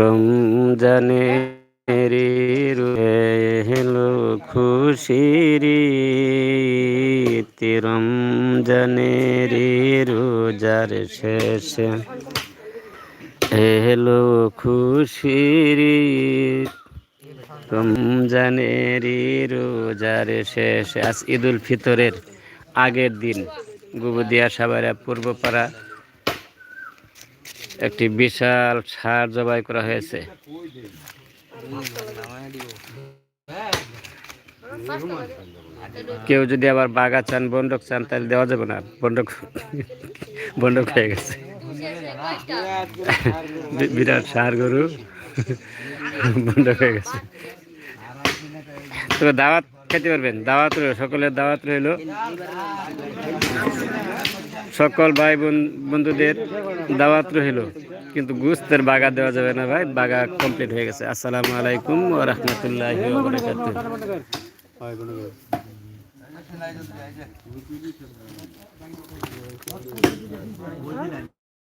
রমজানে হেলো খুশিরি রমজানের রোজার শেষে। হেলো খুশিরি রমজানের রোজার শেষে। আজ ঈদুল ফিতরের আগের দিন, গুবুদিয়া সাবারা পূর্বপাড়া একটি বিশাল সার জবাই করা হয়েছে। কেউ যদি আবার বাগা চান বন্ডক চান, তাহলে দেওয়া যাবে না। বন্ডক বন্ডক হয়ে গেছে। বিরাট সার গরু। বন্ডক হয়ে গেছে। তবে দাওয়াত খেতে পারবেন। দাওয়াত রইল, সকলের দাওয়াত রইল। সকল ভাই বন্ধুদের দাওয়াত রইল। কিন্তু গুস্তের বাগা দেওয়া যাবে না ভাই, বাগা কমপ্লিট হয়ে গেছে। আসসালামু আলাইকুম ও রহমতুল্লাহ